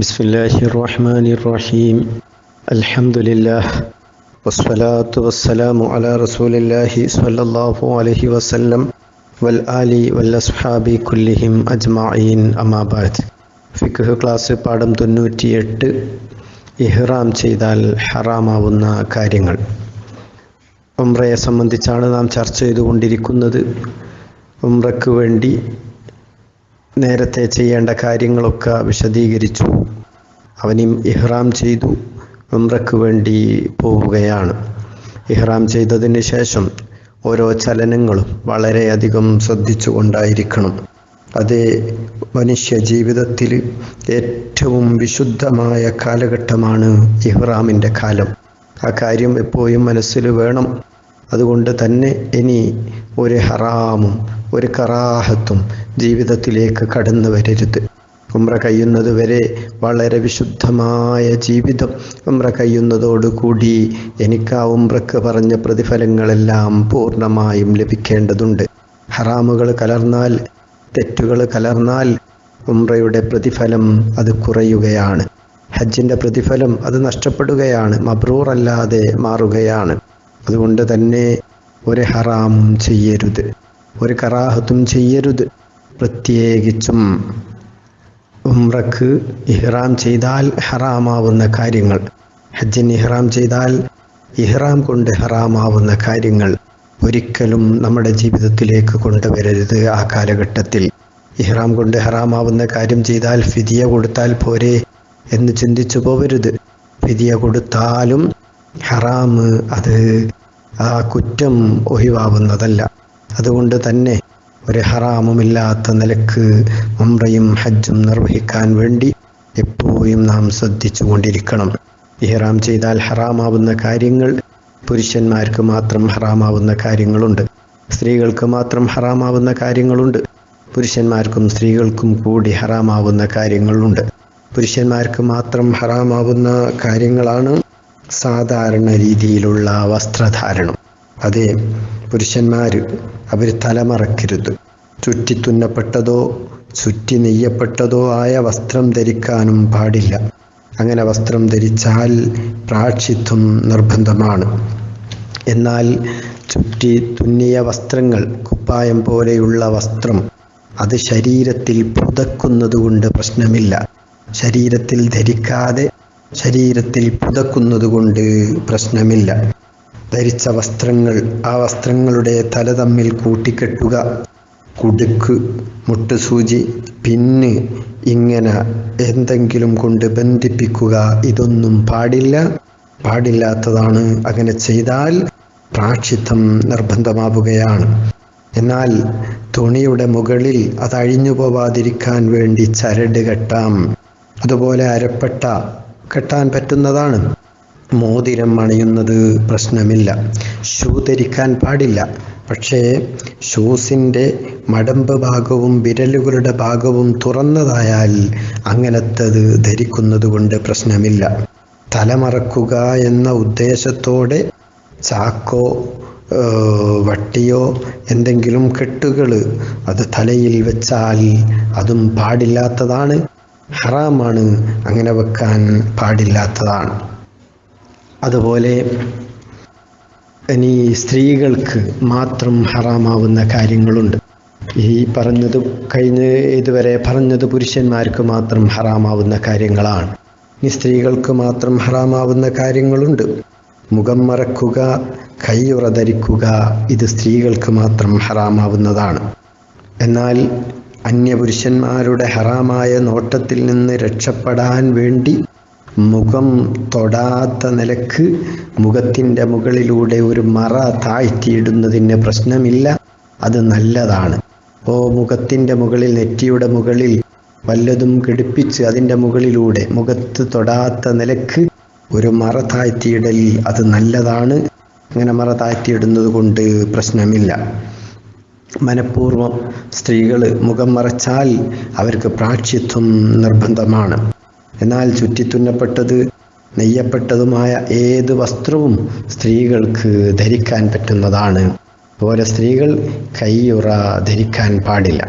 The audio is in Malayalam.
بسم الله الرحمن الرحيم الحمد لله والصلاة والسلام على رسول الله صلى الله عليه وسلم والآل والأصحاب كلهم أجمعين أما بعد ഫിഖ് ക്ലാസ് പാഠം തൊണ്ണൂറ്റിയെട്ട് ഇഹ്റാം ചെയ്താൽ ഹറാമാവുന്ന കാര്യങ്ങൾ ഉംറയെ സംബന്ധിച്ചാണ് നാം ചർച്ച ചെയ്തുകൊണ്ടിരിക്കുന്നത് ഉംറയ്ക്ക് വേണ്ടി നേരത്തെ ചെയ്യേണ്ട കാര്യങ്ങളൊക്കെ വിശദീകരിച്ചു. അവനും ഇഹ്റാം ചെയ്തു. ഉംറയ്ക്ക് വേണ്ടി പോവുകയാണ്. ഇഹ്റാം ചെയ്തതിന് ശേഷം ഓരോ ചലനങ്ങളും വളരെയധികം ശ്രദ്ധിച്ചുകൊണ്ടായിരിക്കണം. അത് മനുഷ്യ ജീവിതത്തിൽ ഏറ്റവും വിശുദ്ധമായ കാലഘട്ടമാണ് ഇഹ്റാമിന്റെ കാലം. ആ കാര്യം എപ്പോഴും മനസ്സിൽ വേണം. അതുകൊണ്ട് തന്നെ ഇനി ഒരു ഹറാമും ഒരു കറാഹത്തും ജീവിതത്തിലേക്ക് കടന്നു വരരുത്. ഉമ്ര വരെ വളരെ വിശുദ്ധമായ ജീവിതം ഉമ്ര കഴിയുന്നതോടുകൂടി എനിക്ക് ആ ഉമ്രക്ക് പറഞ്ഞ പ്രതിഫലങ്ങളെല്ലാം പൂർണമായും ലഭിക്കേണ്ടതുണ്ട്. ഹറാമുകൾ കലർന്നാൽ തെറ്റുകൾ കലർന്നാൽ ഉമ്രയുടെ പ്രതിഫലം അത് കുറയുകയാണ്. ഹജ്ജിന്റെ പ്രതിഫലം അത് നഷ്ടപ്പെടുകയാണ് മബ്രൂർ അല്ലാതെ മാറുകയാണ്. അതുകൊണ്ട് തന്നെ ഒരു ഹറാമും ചെയ്യരുത്. ഒരു കറാഹത്തും ചെയ്യരുത്. പ്രത്യേകിച്ചും ഉംറക്ക് ഇഹ്റാം ചെയ്താൽ ഹറാമാവുന്ന കാര്യങ്ങൾ. ഹജ്ജിന് ഇഹ്റാം ചെയ്താൽ ഇഹ്റാം കൊണ്ട് ഹറാമാവുന്ന കാര്യങ്ങൾ ഒരിക്കലും നമ്മുടെ ജീവിതത്തിലേക്ക് കൊണ്ടുവരരുത് ആ കാലഘട്ടത്തിൽ. ഇഹ്റാം കൊണ്ട് ഹറാമാവുന്ന കാര്യം ചെയ്താൽ ഫിതിയ കൊടുത്താൽ പോരെ എന്ന് ചിന്തിച്ചു പോവരുത്. ഫിതിയ കൊടുത്താലും ഹറാമ് അത് ആ കുറ്റം ഒഴിവാവുന്നതല്ല. അതുകൊണ്ട് തന്നെ ഒരു ഹറാമുമില്ലാത്ത നിലയ്ക്ക് ഉംറയും ഹജ്ജും നിർവഹിക്കാൻ വേണ്ടി എപ്പോഴും നാം ശ്രദ്ധിച്ചു കൊണ്ടിരിക്കണം. ഇഹ്റാം ചെയ്താൽ ഹറാമാവുന്ന കാര്യങ്ങൾ പുരുഷന്മാർക്ക് മാത്രം ഹറാമാവുന്ന കാര്യങ്ങളുണ്ട്. സ്ത്രീകൾക്ക് മാത്രം ഹറാമാവുന്ന കാര്യങ്ങളുണ്ട്. പുരുഷന്മാർക്കും സ്ത്രീകൾക്കും കൂടി ഹറാമാവുന്ന കാര്യങ്ങളുണ്ട്. പുരുഷന്മാർക്ക് മാത്രം ഹറാമാവുന്ന കാര്യങ്ങളാണ് സാധാരണ രീതിയിലുള്ള വസ്ത്രധാരണം. അതെ പുരുഷന്മാർ അവർ തലമറക്കരുത് ചുറ്റി തുന്നപ്പെട്ടതോ ചുറ്റി നെയ്യപ്പെട്ടതോ ആയ വസ്ത്രം ധരിക്കാനും പാടില്ല. അങ്ങനെ വസ്ത്രം ധരിച്ചാൽ പ്രാക്ഷിത്വം നിർബന്ധമാണ്. എന്നാൽ ചുറ്റി തുന്നിയ വസ്ത്രങ്ങൾ കുപ്പായം പോലെയുള്ള വസ്ത്രം അത് ശരീരത്തിൽ പുതക്കുന്നതുകൊണ്ട് പ്രശ്നമില്ല. ശരീരത്തിൽ ധരിക്കാതെ ശരീരത്തിൽ പുതക്കുന്നതുകൊണ്ട് പ്രശ്നമില്ല. ധരിച്ച വസ്ത്രങ്ങൾ ആ വസ്ത്രങ്ങളുടെ തല തമ്മിൽ കൂട്ടിക്കെട്ടുക. കുടുക്ക് മുട്ടുസൂചി പിന്ന് ഇങ്ങനെ എന്തെങ്കിലും കൊണ്ട് ബന്ധിപ്പിക്കുക. ഇതൊന്നും പാടില്ല. പാടില്ലാത്തതാണ്. അങ്ങനെ ചെയ്താൽ പ്രാക്ഷിത്വം നിർബന്ധമാവുകയാണ്. എന്നാൽ തുണിയുടെ മുകളിൽ അത് അഴിഞ്ഞു പോവാതിരിക്കാൻ വേണ്ടി ചരട് കെട്ടാം. അതുപോലെ അരപ്പെട്ട കെട്ടാൻ പറ്റുന്നതാണ്. മോതിരം അണിയുന്നത് പ്രശ്നമില്ല. ഷൂ ധരിക്കാൻ പാടില്ല. പക്ഷേ ഷൂസിന്റെ മടമ്പ് ഭാഗവും വിരലുകളുടെ ഭാഗവും തുറന്നതായാൽ അങ്ങനത്തത് ധരിക്കുന്നത് കൊണ്ട് പ്രശ്നമില്ല. തലമറക്കുക എന്ന ഉദ്ദേശത്തോടെ ചാക്കോ വട്ടിയോ എന്തെങ്കിലും കെട്ടുകൾ അത് തലയിൽ വെച്ചാൽ അതും പാടില്ലാത്തതാണ്. ഹറാമാണ് അങ്ങനെ വെക്കാൻ പാടില്ലാത്തതാണ്. അതുപോലെ ഇനി സ്ത്രീകൾക്ക് മാത്രം ഹറാമാവുന്ന കാര്യങ്ങളുണ്ട്. ഈ പറഞ്ഞത് കഴിഞ്ഞ് ഇതുവരെ പറഞ്ഞത് പുരുഷന്മാർക്ക് മാത്രം ഹറാമാവുന്ന കാര്യങ്ങളാണ്. ഇനി സ്ത്രീകൾക്ക് മാത്രം ഹറാമാവുന്ന കാര്യങ്ങളുണ്ട്. മുഖം മറക്കുക കൈയുറ ധരിക്കുക ഇത് സ്ത്രീകൾക്ക് മാത്രം ഹറാമാവുന്നതാണ്. എന്നാൽ അന്യപുരുഷന്മാരുടെ ഹറാമായ നോട്ടത്തിൽ നിന്ന് രക്ഷപ്പെടാൻ വേണ്ടി മുഖം തൊടാത്ത നിലയ്ക്ക് മുഖത്തിന്റെ മുകളിലൂടെ ഒരു മറ താഴ്ത്തിയിടുന്നതിന് പ്രശ്നമില്ല. അത് നല്ലതാണ്. ഓ മുഖത്തിന്റെ മുകളിൽ നെറ്റിയുടെ മുകളിൽ വല്ലതും കിടിപ്പിച്ച് അതിന്റെ മുകളിലൂടെ മുഖത്ത് തൊടാത്ത നിലയ്ക്ക് ഒരു മറ താഴ്ത്തിയിടൽ അത് നല്ലതാണ്. അങ്ങനെ മറ താഴ്ത്തിയിടുന്നത് കൊണ്ട് പ്രശ്നമില്ല. മനഃപൂർവം സ്ത്രീകൾ മുഖം മറച്ചാൽ അവർക്ക് പ്രാക്ഷിത്വം നിർബന്ധമാണ്. എന്നാൽ ചുറ്റിത്തുന്നപ്പെട്ടത് നെയ്യപ്പെട്ടതുമായ ഏത് വസ്ത്രവും സ്ത്രീകൾക്ക് ധരിക്കാൻ പറ്റുന്നതാണ്. ഓരോ സ്ത്രീകൾ കൈയുറ ധരിക്കാൻ പാടില്ല.